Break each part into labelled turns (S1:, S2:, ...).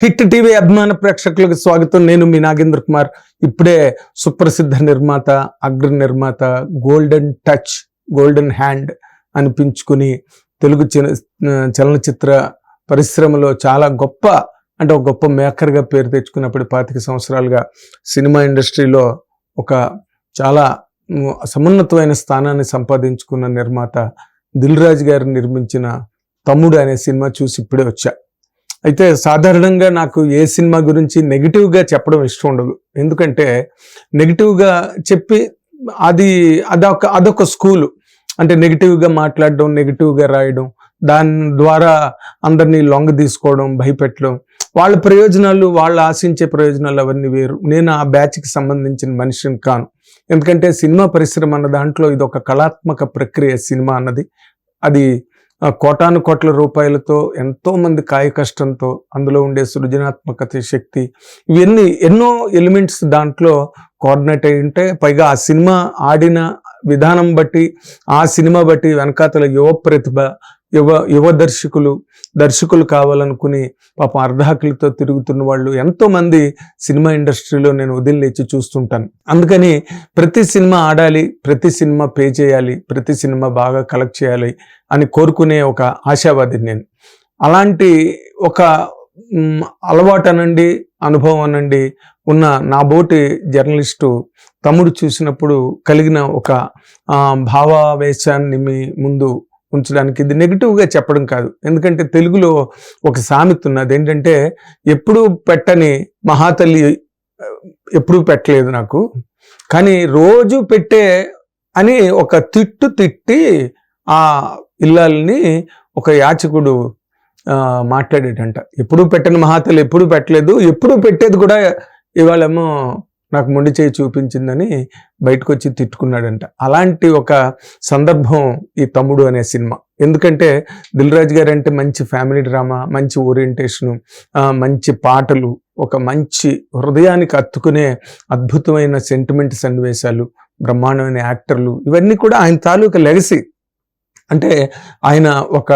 S1: Hit TV అభిమాన ప్రేక్షకులకు స్వాగతం. నేను మీ నాగేంద్ర కుమార్. ఇప్పుడే సుప్రసిద్ధ నిర్మాత అగ్ర నిర్మాత గోల్డెన్ టచ్ గోల్డెన్ హ్యాండ్ అనిపించుకుని తెలుగు చిన చలనచిత్ర పరిశ్రమలో చాలా గొప్ప అంటే ఒక గొప్ప మేకర్గా పేరు తెచ్చుకున్నప్పుడు పాతిక సంవత్సరాలుగా సినిమా ఇండస్ట్రీలో ఒక చాలా సమున్నతమైన స్థానాన్ని సంపాదించుకున్న నిర్మాత దిల్ రాజు గారు నిర్మించిన తమ్ముడు అనే సినిమా చూసి ఇప్పుడే వచ్చా. అయితే సాధారణంగా నాకు ఏ సినిమా గురించి నెగిటివ్గా చెప్పడం ఇష్టం ఉండదు. ఎందుకంటే నెగిటివ్గా చెప్పి అది అదొక అదొక స్కూలు అంటే నెగిటివ్గా మాట్లాడడం నెగిటివ్గా రాయడం దాని ద్వారా అందరినీ లొంగ తీసుకోవడం భయపెట్టడం. వాళ్ళ ప్రయోజనాలు వాళ్ళు ఆశించే ప్రయోజనాలు అవన్నీ వేరు. నేను ఆ బ్యాచ్కి సంబంధించిన మనిషిని కాను. ఎందుకంటే సినిమా పరిశ్రమ అన్న దాంట్లో ఇది ఒక కళాత్మక ప్రక్రియ సినిమా అన్నది. అది కోటాను కోట్ల రూపాయలతో ఎంతోమంది కాయ కష్టంతో అందులో ఉండే సృజనాత్మకత శక్తి ఇవన్నీ ఎన్నో ఎలిమెంట్స్ దాంట్లో కోఆర్డినేట్ అయి ఉంటే పైగా ఆ సినిమా ఆడిన విధానం బట్టి ఆ సినిమా బట్టి వెనకాతల యువ ప్రతిభ యువ యువ దర్శకులు దర్శకులు కావాలనుకుని పాప అర్ధాకులతో తిరుగుతున్న వాళ్ళు ఎంతోమంది సినిమా ఇండస్ట్రీలో నేను వదిలిలేచి చూస్తుంటాను. అందుకని ప్రతి సినిమా ఆడాలి ప్రతి సినిమా పే చేయాలి ప్రతి సినిమా బాగా కలెక్ట్ చేయాలి అని కోరుకునే ఒక ఆశావాది నేను. అలాంటి ఒక అలవాటు అనండి అనుభవం అనండి ఉన్న నా బోటి జర్నలిస్టు తమ్ముడు చూసినప్పుడు కలిగిన ఒక భావావేశాన్ని మీ ముందు ఉంచడానికి ఇది నెగిటివ్గా చెప్పడం కాదు. ఎందుకంటే తెలుగులో ఒక సామెత ఉన్నది ఏంటంటే ఎప్పుడూ పెట్టని మహాతల్లి ఎప్పుడూ పెట్టలేదు నాకు. కానీ రోజు పెట్టే అని ఒక తిట్టు తిట్టి ఆ ఇల్లాలని ఒక యాచకుడు మాట్లాడేటంట. ఎప్పుడు పెట్టని మహాతల్లి ఎప్పుడు పెట్టలేదు. ఎప్పుడు పెట్టేది కూడా ఇవాళేమో నాకు మొండి చేయి చూపించిందని బయటకు వచ్చి తిట్టుకున్నాడంట. అలాంటి ఒక సందర్భం ఈ తమ్ముడు అనే సినిమా. ఎందుకంటే దిల్రాజ్ గారు అంటే మంచి ఫ్యామిలీ డ్రామా మంచి ఓరియంటేషను మంచి పాటలు ఒక మంచి హృదయానికి అత్తుకునే అద్భుతమైన సెంటిమెంట్ సన్నివేశాలు బ్రహ్మాండమైన యాక్టర్లు ఇవన్నీ కూడా ఆయన తాలూకా లెగసీ. అంటే ఆయన ఒక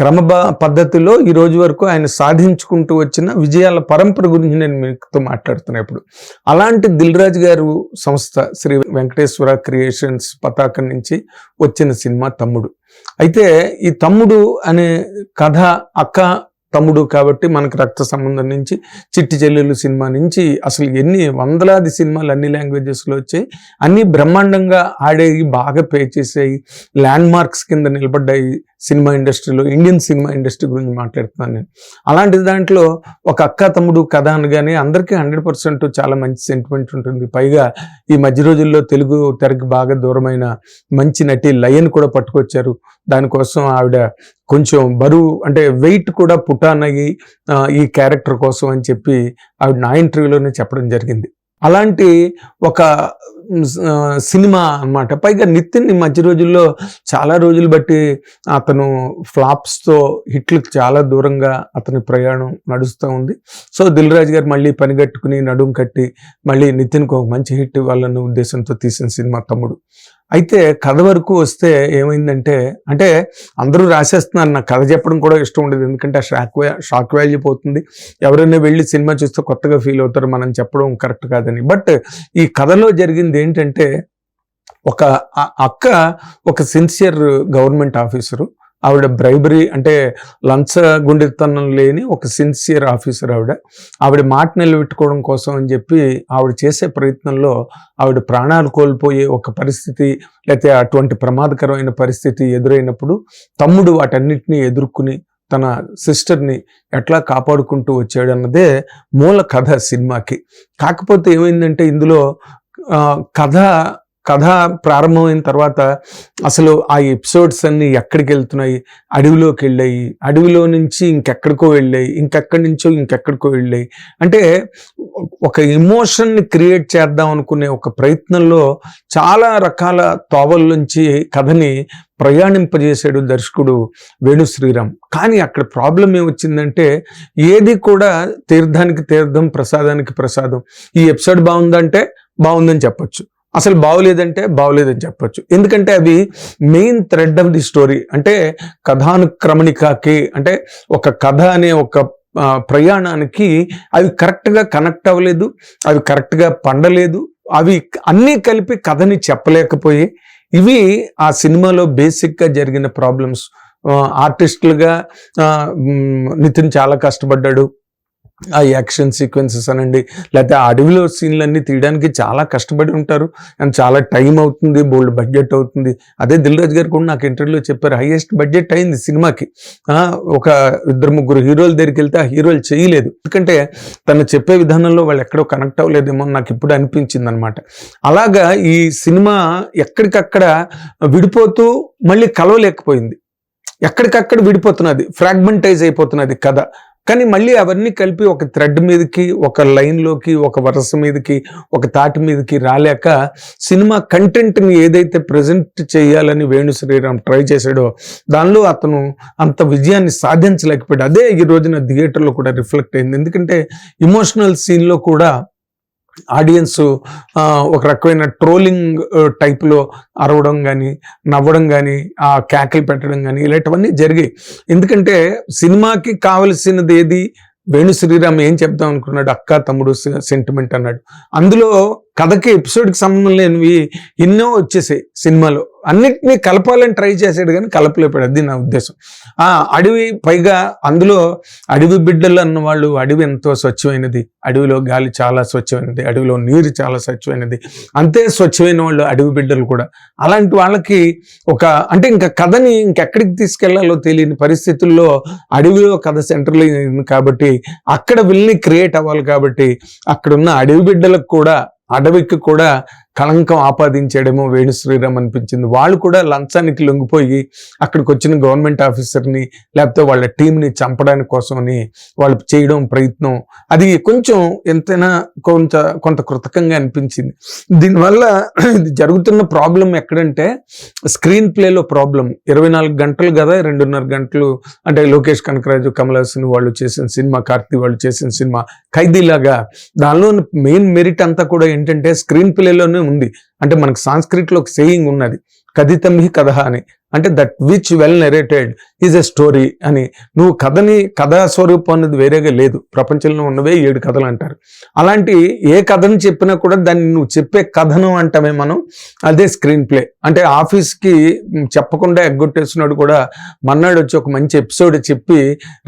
S1: క్రమ పద్ధతిలో ఈ రోజు వరకు ఆయన సాధించుకుంటూ వచ్చిన విజయాల పరంపర గురించి నేను మీతో మాట్లాడుతున్నా ఇప్పుడు. అలాంటి దిల్ రాజు గారు సంస్థ శ్రీ వెంకటేశ్వర క్రియేషన్స్ పతాకం నుంచి వచ్చిన సినిమా తమ్ముడు. అయితే ఈ తమ్ముడు అనే కథ అక్క తమ్ముడు కాబట్టి మనకు రక్త సంబంధం నుంచి చిట్టి చెల్లెలు సినిమా నుంచి అసలు ఎన్ని వందలాది సినిమాలు అన్ని లాంగ్వేజెస్లో వచ్చాయి అన్ని బ్రహ్మాండంగా ఆడేవి బాగా పే చేసాయి ల్యాండ్ మార్క్స్ కింద నిలబడ్డాయి సినిమా ఇండస్ట్రీలో ఇండియన్ సినిమా ఇండస్ట్రీ గురించి మాట్లాడుతున్నాను నేను. అలాంటి దాంట్లో ఒక అక్క తమ్ముడు కథ అనగానే అందరికీ హండ్రెడ్ పర్సెంట్ చాలా మంచి సెంటిమెంట్ ఉంటుంది. పైగా ఈ మధ్య రోజుల్లో తెలుగు తెరకి బాగా దూరమైన మంచి నటి లయన్ కూడా పట్టుకొచ్చారు. దానికోసం ఆవిడ కొంచెం బరువు అంటే వెయిట్ కూడా పుటానయ్యి ఈ క్యారెక్టర్ కోసం అని చెప్పి ఆవిడ నా ఇంటర్వ్యూలోనే చెప్పడం జరిగింది. అలాంటి ఒక సినిమా అన్నమాట. పైగా నితిన్ ఈ మధ్య రోజుల్లో చాలా రోజులు బట్టి అతను ఫ్లాప్స్తో హిట్లకు చాలా దూరంగా అతని ప్రయాణం నడుస్తూ ఉంది. సో దిల్ రాజు గారు మళ్ళీ పనిగట్టుకుని నడుం కట్టి మళ్ళీ నితిన్కు ఒక మంచి హిట్ ఇవ్వాలన్న ఉద్దేశంతో తీసిన సినిమా తమ్ముడు. అయితే కథ వరకు వస్తే ఏమైందంటే అంటే అందరూ రాసేస్తున్నారు. నాకు కథ చెప్పడం కూడా ఇష్టం ఉండదు. ఎందుకంటే ఆ షాక్ షాక్ వాల్యూ పోతుంది. ఎవరైనా వెళ్ళి సినిమా చూస్తే కొత్తగా ఫీల్ అవుతారు. మనం చెప్పడం కరెక్ట్ కాదని. బట్ ఈ కథలో జరిగింది ఏంటంటే ఒక అక్క ఒక సిన్సియర్ గవర్నమెంట్ ఆఫీసరు ఆవిడ బ్రైబరీ అంటే లంచ గుండెతనం లేని ఒక సిన్సియర్ ఆఫీసర్ ఆవిడ. ఆవిడ మాట నిలబెట్టుకోవడం కోసం అని చెప్పి ఆవిడ చేసే ప్రయత్నంలో ఆవిడ ప్రాణాలు కోల్పోయే ఒక పరిస్థితి లేకపోతే అటువంటి ప్రమాదకరమైన పరిస్థితి ఎదురైనప్పుడు తమ్ముడు వాటన్నిటిని ఎదుర్కొని తన సిస్టర్ని ఎట్లా కాపాడుకుంటూ వచ్చాడు అన్నదే మూల కథ సినిమాకి. కాకపోతే ఏమైందంటే ఇందులో కథ కథ ప్రారంభమైన తర్వాత అసలు ఆ ఎపిసోడ్స్ అన్ని ఎక్కడికి వెళ్తున్నాయి? అడవిలోకి వెళ్ళాయి. అడవిలో నుంచి ఇంకెక్కడికో వెళ్ళాయి. ఇంకెక్కడి నుంచో ఇంకెక్కడికో వెళ్ళాయి. అంటే ఒక ఎమోషన్ని క్రియేట్ చేద్దాం అనుకునే ఒక ప్రయత్నంలో చాలా రకాల తోవల నుంచి కథని ప్రయాణింపజేశాడు దర్శకుడు వేణు శ్రీరామ్. కానీ అక్కడ ప్రాబ్లం ఏమొచ్చిందంటే ఏది కూడా తీర్థానికి తీర్థం ప్రసాదానికి ప్రసాదం. ఈ ఎపిసోడ్ బాగుందంటే బాగుందని చెప్పొచ్చు. అసలు బాగోలేదంటే బాగోలేదని చెప్పొచ్చు. ఎందుకంటే అవి main thread of the story. అంటే కథానుక్రమణికకి అంటే ఒక కథ అనే ఒక ప్రయాణానికి అవి కరెక్ట్గా కనెక్ట్ అవ్వలేదు అవి కరెక్ట్గా పండలేదు అవి అన్నీ కలిపి కథని చెప్పలేకపోయి ఇవి ఆ సినిమాలో బేసిక్గా జరిగిన ప్రాబ్లమ్స్. ఆర్టిస్టులుగా నితిన్ చాలా కష్టపడ్డాడు. ఆ యాక్షన్ సీక్వెన్సెస్ అనండి లేకపోతే ఆ అడవిలో సీన్లన్నీ తీయడానికి చాలా కష్టపడి ఉంటారు. అండ్ చాలా టైం అవుతుంది బోల్డ్ బడ్జెట్ అవుతుంది. అదే దిల్ రాజు గారు కూడా నాకు ఇంటర్వ్యూలో చెప్పారు హైయెస్ట్ బడ్జెట్ అయింది సినిమాకి. ఒక ఇద్దరు ముగ్గురు హీరోల దగ్గరికి వెళ్తే ఆ హీరోలు చేయలేదు. ఎందుకంటే తను చెప్పే విధానంలో వాళ్ళు ఎక్కడో కనెక్ట్ అవ్వలేదేమో నాకు ఇప్పుడు అనిపించింది అనమాట అలాగా ఈ సినిమా ఎక్కడికక్కడ విడిపోతూ మళ్ళీ కలవలేకపోయింది. ఎక్కడికక్కడ విడిపోతున్నది ఫ్రాగ్మెంటైజ్ అయిపోతున్నది కథ. కానీ మళ్ళీ అవన్నీ కలిపి ఒక థ్రెడ్ మీదకి ఒక లైన్లోకి ఒక వరస మీదకి ఒక తాటి మీదకి రాలేక సినిమా కంటెంట్ని ఏదైతే ప్రజెంట్ చేయాలని వేణు శ్రీరామ్ ట్రై చేశాడో దానిలో అతను అంత విజయాన్ని సాధించలేకపోయాడు. అదే ఈ రోజున థియేటర్లో కూడా రిఫ్లెక్ట్ అయింది. ఎందుకంటే ఇమోషనల్ సీన్లో కూడా ఆడియన్స్ ఒక రకమైన ట్రోలింగ్ టైప్లో అరవడం కానీ నవ్వడం కానీ ఆ కేకలు పెట్టడం కానీ ఇలాంటివన్నీ జరిగాయి. ఎందుకంటే సినిమాకి కావలసినది ఏది? వేణు శ్రీరామ్ ఏం చెప్దాం అనుకున్నాడు? అక్క తమ్ముడు సెంటిమెంట్ అన్నాడు. అందులో కథకి ఎపిసోడ్కి సంబంధం లేనివి ఎన్నో వచ్చేసాయి సినిమాలో. అన్నిటినీ కలపాలని ట్రై చేశాడు కానీ కలపలేపాడు. అది నా ఉద్దేశం. ఆ అడవి పైగా అందులో అడవి బిడ్డలు అన్న వాళ్ళు అడవి ఎంతో స్వచ్ఛమైనది. అడవిలో గాలి చాలా స్వచ్ఛమైనది. అడవిలో నీరు చాలా స్వచ్ఛమైనది. అంతే స్వచ్ఛమైన వాళ్ళు అడవి బిడ్డలు కూడా. అలాంటి వాళ్ళకి ఒక అంటే ఇంకా కథని ఇంకెక్కడికి తీసుకెళ్ళాలో తెలియని పరిస్థితుల్లో అడవిలో కథ సెంటర్లో ఉంది కాబట్టి అక్కడ వెళ్ళి క్రియేట్ అవ్వాలి కాబట్టి అక్కడున్న అడవి బిడ్డలకు కూడా అడవికి కూడా కళంకం ఆపాదించాడేమో వేణు శ్రీరామ్ అనిపించింది. వాళ్ళు కూడా లంచానికి లొంగిపోయి అక్కడికి వచ్చిన గవర్నమెంట్ ఆఫీసర్ని లేకపోతే వాళ్ళ టీంని చంపడానికి కోసమని వాళ్ళు చేయడం ప్రయత్నం. అది కొంచెం ఎంతైనా కొంత కొంత కృతకంగా అనిపించింది. దీనివల్ల ఇది జరుగుతున్న ప్రాబ్లం ఎక్కడంటే స్క్రీన్ ప్లేలో ప్రాబ్లం. ఇరవై నాలుగు గంటలు కదా రెండున్నర గంటలు. అంటే లోకేష్ కనకరాజు కమల్ హాసన్ వాళ్ళు చేసిన సినిమా కార్తీ వాళ్ళు చేసిన సినిమా ఖైదీలాగా. దానిలో మెయిన్ మెరిట్ అంతా కూడా ఏంటంటే స్క్రీన్ ప్లేలోనే ఉంది అంటే మనకు సాంస్క్రిట్లో ఒక సేయింగ్ ఉన్నది. కథితం హి కథ అని. అంటే that which well narrated is a story అని. నువ్వు కథని కథా స్వరూపం అనేది వేరేగా లేదు. ప్రపంచంలో ఉన్నవే ఏడు కథలు అంటారు. అలాంటి ఏ కథను చెప్పినా కూడా దాన్ని నువ్వు చెప్పే కథను అంటామే మనం. అదే స్క్రీన్ ప్లే అంటే ఆఫీస్కి చెప్పకుండా ఎగ్గొట్టేసినాడు కూడా మన్నాడు వచ్చి ఒక మంచి ఎపిసోడ్ చెప్పి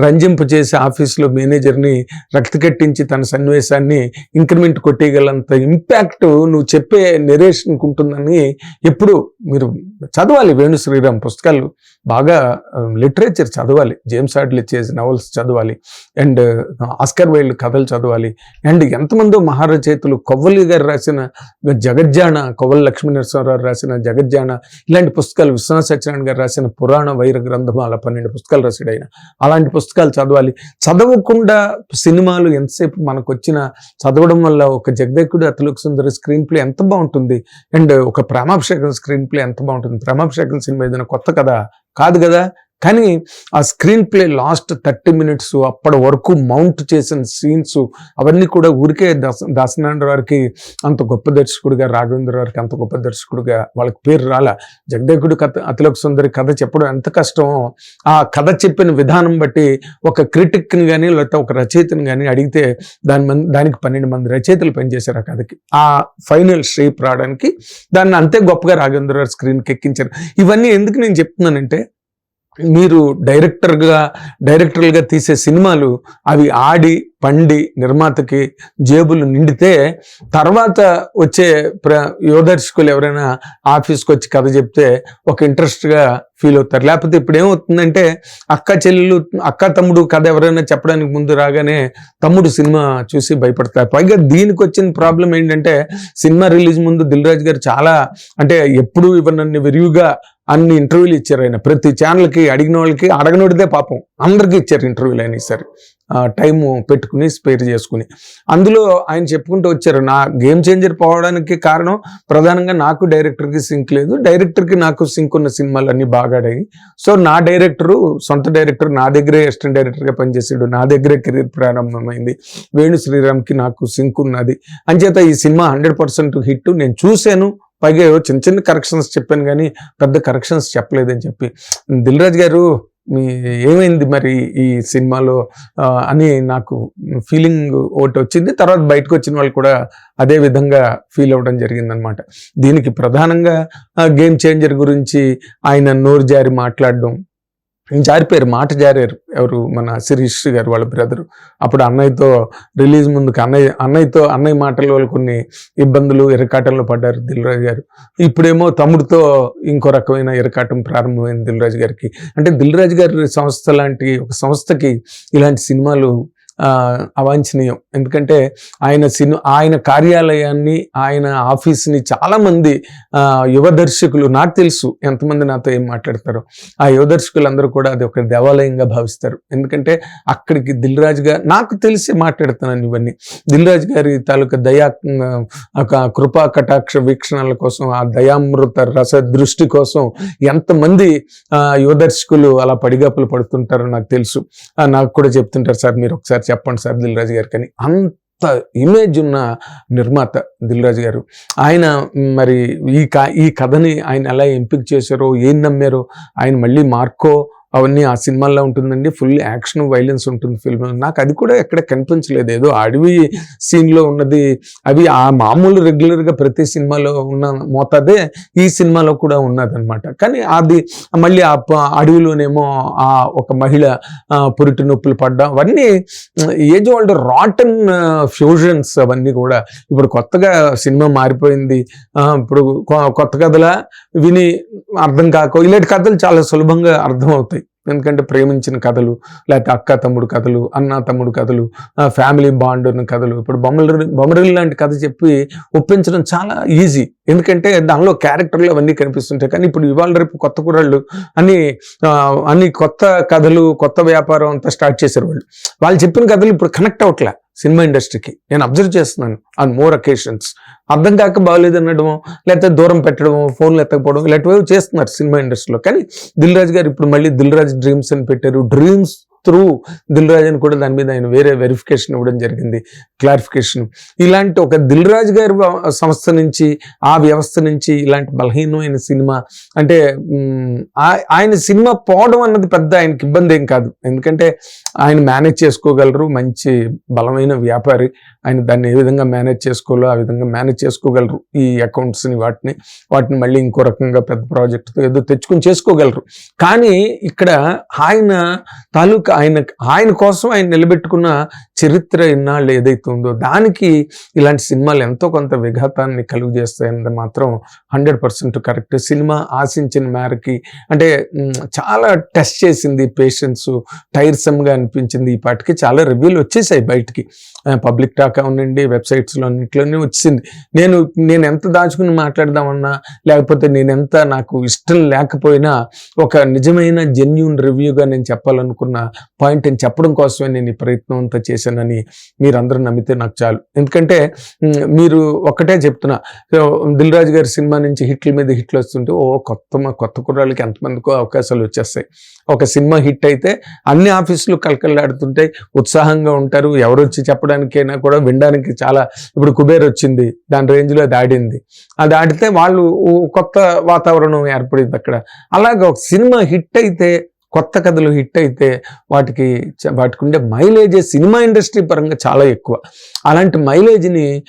S1: రంజింపు చేసి ఆఫీస్లో మేనేజర్ని రక్త కట్టించి తన సన్నివేశాన్ని ఇంక్రిమెంట్ కొట్టేయగలంత ఇంపాక్ట్ నువ్వు చెప్పే నెరేషన్కి ఉంటుందని ఎప్పుడు మీరు చదవాలి వేణు శ్రీరామ్ పుస్తకాలు బాగా um, లిటరేచర్ చదవాలి. జేమ్స్ ఆడ్లీ చేసిన నవల్స్ చదవాలి. అండ్ ఆస్కర్ వైల్డ్ కథలు చదవాలి. అండ్ ఎంతమందో మహారచయితలు కొవ్వలి గారు రాసిన జగజ్జాన కొవ్వలి లక్ష్మీనరసింహారావు రాసిన జగజ్జాన ఇలాంటి పుస్తకాలు విశ్వనాథ సత్యనారాయణ గారు రాసిన పురాణ వైర గ్రంథమాల పన్నెండు పుస్తకాలు రాసాడు ఆయన. అలాంటి పుస్తకాలు చదవాలి. చదవకుండా సినిమాలు ఎంతసేపు మనకు వచ్చిన చదవడం వల్ల ఒక జగదేకుడు అతలుకు సుందరి స్క్రీన్ ప్లే ఎంత బాగుంటుంది. అండ్ ఒక ప్రేమాభిషేకం స్క్రీన్ ప్లే ఎంత బాగుంటుంది. ప్రేమాభిషేకం సినిమా ఏదైనా కొత్త కథ కాదు కదా? కానీ ఆ screenplay last thirty minutes అప్పటి వరకు మౌంట్ చేసిన సీన్స్ అవన్నీ కూడా ఊరికే దాస దాసనారాయణ గారికి అంత గొప్ప దర్శకుడిగా రాఘవేంద్ర గారికి అంత గొప్ప దర్శకుడిగా వాళ్ళకి పేరు రాలా. జగదేకుడు కథ అతిలోక సుందరి కథ చెప్పడం ఎంత కష్టమో ఆ కథ చెప్పిన విధానం బట్టి ఒక క్రిటిక్ని కానీ లేకపోతే ఒక రచయితని కానీ అడిగితే దాని మంది దానికి పన్నెండు మంది రచయితలు పనిచేశారు ఆ కథకి. ఆ ఫైనల్ షేప్ రావడానికి దాన్ని అంతే గొప్పగా రాఘవేంద్ర గారు స్క్రీన్కి ఎక్కించారు. ఇవన్నీ ఎందుకు నేను చెప్తున్నానంటే మీరు డైరెక్టర్గా డైరెక్టర్లుగా తీసే సినిమాలు అవి ఆడి పండి నిర్మాతకి జేబులు నిండితే తర్వాత వచ్చే ప్ర యువదర్శకులు ఎవరైనా ఆఫీస్కి వచ్చి కథ చెప్తే ఒక ఇంట్రెస్ట్గా ఫీల్ అవుతారు. లేకపోతే ఇప్పుడు ఏమవుతుందంటే అక్క చెల్లెలు అక్క తమ్ముడు కథ ఎవరైనా చెప్పడానికి ముందు రాగానే తమ్ముడు సినిమా చూసి భయపడతారు. పైగా దీనికి వచ్చిన ప్రాబ్లం ఏంటంటే సినిమా రిలీజ్ ముందు దిల్ రాజు గారు చాలా అంటే ఎప్పుడు ఇవన్నీ విరివిగా అన్ని ఇంటర్వ్యూలు ఇచ్చారు ఆయన. ప్రతి ఛానల్కి అడిగిన వాళ్ళకి అడగనోడిదే పాపం. అందరికీ ఇచ్చారు ఇంటర్వ్యూలు అయినా సరే టైము పెట్టుకుని స్పేర్ చేసుకుని. అందులో ఆయన చెప్పుకుంటూ వచ్చారు నా గేమ్ చేంజర్ పోవడానికి కారణం ప్రధానంగా నాకు డైరెక్టర్కి సింక్ లేదు. డైరెక్టర్కి నాకు సింక్ ఉన్న సినిమాలు అన్నీ బాగా ఆడాయి. సో నా డైరెక్టరు సొంత డైరెక్టర్ నా దగ్గరే అసిస్టెంట్ డైరెక్టర్గా పనిచేసాడు. నా దగ్గరే కెరీర్ ప్రారంభమైంది. వేణు శ్రీరామ్కి నాకు సింక్ ఉన్నది. అంచేత ఈ సినిమా హండ్రెడ్ పర్సెంట్ హిట్. నేను చూశాను పైగా చిన్న చిన్న కరెక్షన్స్ చెప్పాను కానీ పెద్ద కరెక్షన్స్ చెప్పలేదని చెప్పి. దిల్ రాజు గారు మీ ఏమైంది మరి ఈ సినిమాలో? అని నాకు ఫీలింగ్ ఒకటి వచ్చింది. తర్వాత బయటకు వచ్చిన వాళ్ళు కూడా అదే విధంగా ఫీల్ అవ్వడం జరిగిందనమాట దీనికి ప్రధానంగా గేమ్ చేంజర్ గురించి ఆయన నోరు జారి మాట్లాడడం జారిపోయారు మాట జారారు ఎవరు? మన శిరీష్ గారు వాళ్ళ బ్రదరు అప్పుడు అన్నయ్యతో రిలీజ్ ముందుకు అన్నయ్య అన్నయ్యతో అన్నయ్య మాటల వల్ల కొన్ని ఇబ్బందులు ఇరకాటంలో పడ్డారు దిల్రాజు గారు. ఇప్పుడేమో తమ్ముడితో ఇంకో రకమైన ఇరకాటం ప్రారంభమైంది దిల్రాజు గారికి. అంటే దిల్రాజు గారి సంస్థ లాంటి ఒక సంస్థకి ఇలాంటి సినిమాలు అవాంఛనీయం. ఎందుకంటే ఆయన సినిమా ఆయన కార్యాలయాన్ని ఆయన ఆఫీస్ని చాలామంది ఆ, యువ దర్శకులు నాకు తెలుసు ఎంతమంది నాతో ఏం మాట్లాడతారో. ఆ యువ దర్శకులందరూ కూడా అది ఒక దేవాలయంగా భావిస్తారు. ఎందుకంటే అక్కడికి దిల్ రాజు గారు నాకు తెలిసి మాట్లాడుతున్నాను ఇవన్నీ. దిల్ రాజు గారి తాలూకా దయా ఒక కృపా కటాక్ష వీక్షణల కోసం ఆ దయామృత రస దృష్టి కోసం ఎంతమంది ఆ, యువ దర్శకులు అలా పడిగాపులు పడుతుంటారో నాకు తెలుసు. ఆ, నాకు కూడా చెప్తుంటారు సార్ మీరు ఒకసారి చెప్పండి సార్ దిల్ రాజు గారికి అని. అంత ఇమేజ్ ఉన్న నిర్మాత దిల్ రాజు గారు. ఆయన మరి ఈ క ఈ కథని ఆయన ఎలా ఎంపిక చేశారో ఏం నమ్మారో ఆయన మళ్ళీ మార్కో అవన్నీ ఆ సినిమాల్లో ఉంటుందండి. ఫుల్ యాక్షన్ వైలెన్స్ ఉంటుంది ఫిల్మ్. నాకు అది కూడా ఎక్కడ కనిపించలేదు. ఏదో అడవి సీన్లో ఉన్నది. అవి ఆ మామూలు రెగ్యులర్గా ప్రతి సినిమాలో ఉన్న మోతాదే ఈ సినిమాలో కూడా ఉన్నదన్నమాట. కానీ అది మళ్ళీ ఆ అడవిలోనేమో ఆ ఒక మహిళ పురిటి నొప్పులు పడ్డం అవన్నీ ఏజ్ ఓల్డ్ రాటన్ ఫ్యూజన్స్ అవన్నీ కూడా ఇప్పుడు కొత్తగా సినిమా మారిపోయింది. ఇప్పుడు కొ- కొత్త కథల విని అర్థం కాక ఇలాంటి కథలు చాలా సులభంగా అర్థం అవుతాయి ఎందుకంటే ప్రేమించిన కథలు లేకపోతే అక్క తమ్ముడు కథలు అన్న తమ్ముడు కథలు ఫ్యామిలీ బాండ్ ఉన్న కథలు. ఇప్పుడు బొమ్మల బొమ్మరిల్లు లాంటి కథ చెప్పి ఒప్పించడం చాలా ఈజీ. ఎందుకంటే దానిలో క్యారెక్టర్లు అవన్నీ కనిపిస్తుంటాయి. కానీ ఇప్పుడు ఇవాళ రేపు కొత్త కుర్రాళ్ళు అని ఆ, అన్ని కొత్త కథలు కొత్త వ్యాపారం అంతా స్టార్ట్ చేశారు వాళ్ళు. వాళ్ళు చెప్పిన కథలు ఇప్పుడు కనెక్ట్ అవ్వట్లే. సినిమా ఇండస్ట్రీకి. నేను అబ్జర్వ్ చేస్తున్నాను ఆన్ మోర్ అకేషన్స్. అర్థం కాక బాగలేదు అనడమో లేకపోతే దూరం పెట్టడమో ఫోన్లు ఎత్తకపోవడం ఇలాంటివి చేస్తున్నారు సినిమా ఇండస్ట్రీలో. కానీ దిల్ రాజు గారు ఇప్పుడు మళ్ళీ దిల్ రాజు డ్రీమ్స్ అని పెట్టారు. డ్రీమ్స్ త్రూ దిల్ రాజు అని కూడా దాని మీద ఆయన వేరే వెరిఫికేషన్ ఇవ్వడం జరిగింది క్లారిఫికేషన్ ఇలాంటి ఒక దిల్ రాజు గారి సంస్థ నుంచి ఆ వ్యవస్థ నుంచి ఇలాంటి బలహీనమైన సినిమా అంటే ఆయన సినిమా పోవడం అన్నది పెద్ద ఆయనకి ఇబ్బంది ఏం కాదు. ఎందుకంటే ఆయన మేనేజ్ చేసుకోగలరు మంచి బలమైన వ్యాపారి. ఆయన దాన్ని ఏ విధంగా మేనేజ్ చేసుకోవాలో ఆ విధంగా మేనేజ్ చేసుకోగలరు ఈ అకౌంట్స్ని వాటిని వాటిని మళ్ళీ ఇంకో రకంగా పెద్ద ప్రాజెక్ట్తో ఏదో తెచ్చుకొని చేసుకోగలరు. కానీ ఇక్కడ ఆయన తాలూకా ఆయన ఆయన కోసం ఆయన నిలబెట్టుకున్న చరిత్ర ఇన్నాళ్ళు ఏదైతే ఉందో దానికి ఇలాంటి సినిమాలు ఎంతో కొంత విఘాతాన్ని కలుగు చేస్తాయన్నది మాత్రం హండ్రెడ్ పర్సెంట్ కరెక్ట్. సినిమా ఆశించిన మేరకి అంటే చాలా టెస్ట్ చేసింది పేషెన్స్ టైర్సమ్గా అనిపించింది. ఈ పాటికి చాలా రివ్యూలు వచ్చేసాయి బయటికి. పబ్లిక్ టాక్ అవునండి వెబ్సైట్స్లో అన్నింటిలోనే వచ్చింది. నేను నేను ఎంత దాచుకుని మాట్లాడదామన్నా లేకపోతే నేను ఎంత నాకు ఇష్టం లేకపోయినా ఒక నిజమైన జెన్యున్ రివ్యూగా నేను చెప్పాలనుకున్న పాయింట్ అని చెప్పడం కోసమే నేను ఈ ప్రయత్నం అంతా చేశానని మీరందరూ నమ్మితే నాకు చాలు. ఎందుకంటే మీరు ఒక్కటే చెప్తున్నా దిల్ రాజు గారి సినిమా నుంచి హిట్ల మీద హిట్లు వస్తుంటే ఓ కొత్త కొత్త కుర్రాళ్ళకి ఎంతమందికో అవకాశాలు వచ్చేస్తాయి. ఒక సినిమా హిట్ అయితే అన్ని ఆఫీసులు కలకల్లాడుతుంటాయి ఉత్సాహంగా ఉంటారు ఎవరు వచ్చి చెప్పడానికైనా కూడా వినడానికి చాలా ఇప్పుడు కుబేర్ వచ్చింది దాని రేంజ్లో అది ఆడింది. అది ఆడితే వాళ్ళు కొత్త వాతావరణం ఏర్పడింది అక్కడ. అలాగే ఒక సినిమా హిట్ అయితే కొత్త కథలు హిట్ అయితే వాటికి చ- వాటికి ఉండే మైలేజ్ సినిమా ఇండస్ట్రీ పరంగా చాలా ఎక్కువ. అలాంటి మైలేజ్ని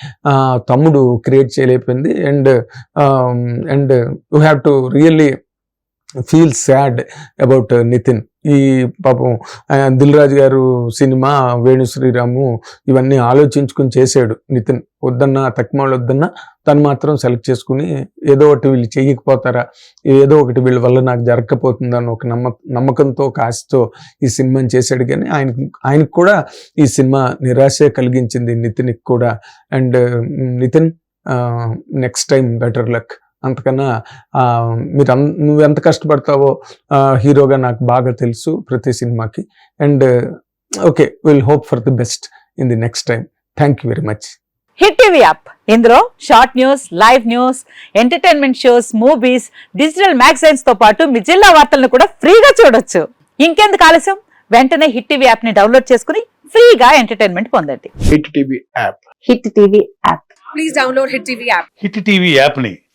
S1: తమ్ముడు క్రియేట్ చేయలేకపోయింది. And and you have to really feel sad about Nitin ఈ పాపం దిల్ రాజు గారు సినిమా వేణు శ్రీరాము ఇవన్నీ ఆలోచించుకుని చేశాడు నితిన్. వద్దన్నా తక్కువ వద్దన్నా తను మాత్రం సెలెక్ట్ చేసుకుని ఏదో ఒకటి వీళ్ళు చేయకపోతారా? ఏదో ఒకటి వీళ్ళ వల్ల నాకు జరగకపోతుందని ఒక నమ్మ నమ్మకంతో ఒక ఆశతో ఈ సినిమాని చేశాడు. కానీ ఆయన ఆయనకు కూడా ఈ సినిమా నిరాశ కలిగించింది నితిన్కి కూడా. And Nitin next time better luck అంతకన్నా మీరు అన్- నువ్వు ఎంత కష్టపడతావో హీరోగా నాకు బాగా తెలుసు ప్రతి సినిమాకి. And okay will hope for the best in the next time thank you very much.
S2: Hit TV app. ఇందులో short news live news entertainment shows movies digital మ్యాగజైన్స్తో పాటు మీ జిల్లా వార్తలను కూడా ఫ్రీగా చూడొచ్చు. ఇంకెందుకు ఆలస్యం? వెంటనే హిట్ టీవీ యాప్ని డౌన్లోడ్ చేసుకుని ఫ్రీగా ఎంటర్టైన్మెంట్ పొందండి.
S3: Hit TV app.
S2: Hit TV app.
S4: Please download Hit TV app.
S3: Hit TV యాప్ని